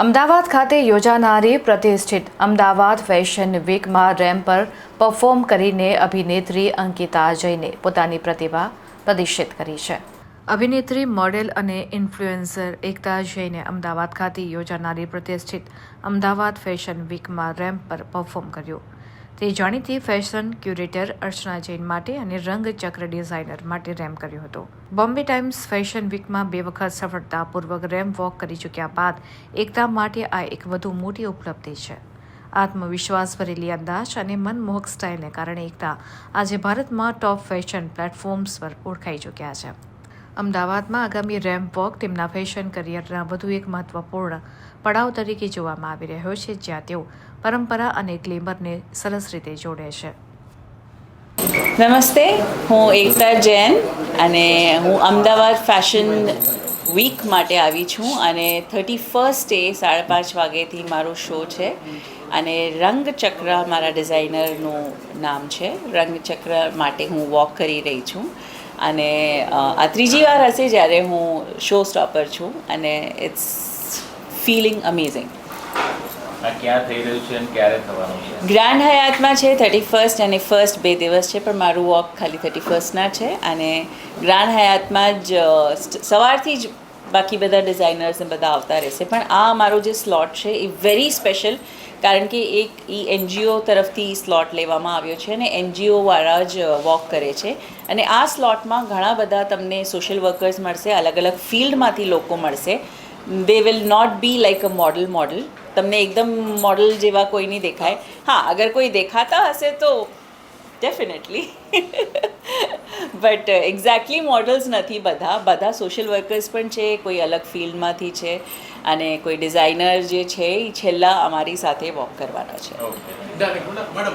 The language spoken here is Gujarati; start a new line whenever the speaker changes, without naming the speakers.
અમદાવાદ ખાતે યોજાનારી પ્રતિષ્ઠિત અમદાવાદ ફેશન વીકમાં રેમ્પ પર પરફોર્મ કરીને અભિનેત્રી અંકિતા જૈને પોતાની પ્રતિભા પ્રદર્શિત કરી છે. અભિનેત્રી, મોડેલ અને ઇન્ફ્લુએન્સર એકતા જૈને અમદાવાદ ખાતે યોજાનારી પ્રતિષ્ઠિત અમદાવાદ ફેશન વીકમાં રેમ્પ પર પરફોર્મ કર્યું. તે જાણીતી ફેશન ક્યુરેટર અર્ચના જૈન માટે અને રંગચક્ર ડિઝાઇનર માટે રેમ્પ કર્યો હતો. બોમ્બે ટાઈમ્સ ફેશન વીકમાં બે વખત સફળતાપૂર્વક રેમ્પ વોક કરી ચૂક્યા બાદ એકતા માટે આ એક વધુ મોટી ઉપલબ્ધિ છે. આત્મવિશ્વાસ ભરેલી અંદાજ અને મનમોહક સ્ટાઇલને કારણે એકતા આજે ભારતમાં ટોપ ફેશન પ્લેટફોર્મ્સ પર ઓળખાઈ ચૂક્યા છે. અમદાવાદમાં આગામી રેમ્પ વોક તેમના ફેશન કરિયરના વધુ એક મહત્વપૂર્ણ પડાવ તરીકે જોવામાં આવી રહ્યો છે, જ્યાં તેઓ પરંપરા અને ગ્લેમરને સરસ રીતે જોડે છે.
નમસ્તે, હું એકતા જૈન અને હું અમદાવાદ ફેશન વીક માટે આવી છું અને થર્ટી ફર્સ્ટે સાડા પાંચ વાગ્યેથી મારો શો છે અને રંગચક્ર મારા ડિઝાઇનરનું નામ છે. રંગચક્ર માટે હું વોક કરી રહી છું. અને આ ત્રીજી વાર હશે જ્યારે હું શો સ્ટોપર છું અને ઇટ્સ ફિલિંગ અમેઝિંગ ગ્રાન્ડ હયાતમાં છે થર્ટી ફર્સ્ટ અને ફર્સ્ટ બે દિવસ છે પણ મારું વોક ખાલી થર્ટી ફર્સ્ટના છે અને ગ્રાન્ડ હયાતમાં જ સવારથી જ બાકી બધા ડિઝાઇનર્સ ને બધા આવતા રહેશે. પણ આ મારો જે સ્લોટ છે એ વેરી સ્પેશિયલ કારણ કે એક એ એનજીઓ તરફથી સ્લોટ લેવામાં આવ્યો છે અને એનજીઓવાળા જ વોક કરે છે. અને આ સ્લોટમાં ઘણા બધા તમને સોશિયલ વર્કર્સ મળશે અલગ અલગ ફિલ્ડમાંથી લોકો મળશે. They will not be like a model model તમને એકદમ મોડલ જેવા કોઈ નહીં દેખાય. હા, અગર કોઈ દેખાતા હશે તો ડેફિનેટલી બટ એક્ઝેક્ટલી મોડલ્સ નથી બધા. બધા સોશિયલ વર્કર્સ પણ છે, કોઈ અલગ ફિલ્ડમાંથી છે અને કોઈ ડિઝાઇનર જે છે એ છેલ્લા અમારી સાથે વોક કરવાના છે.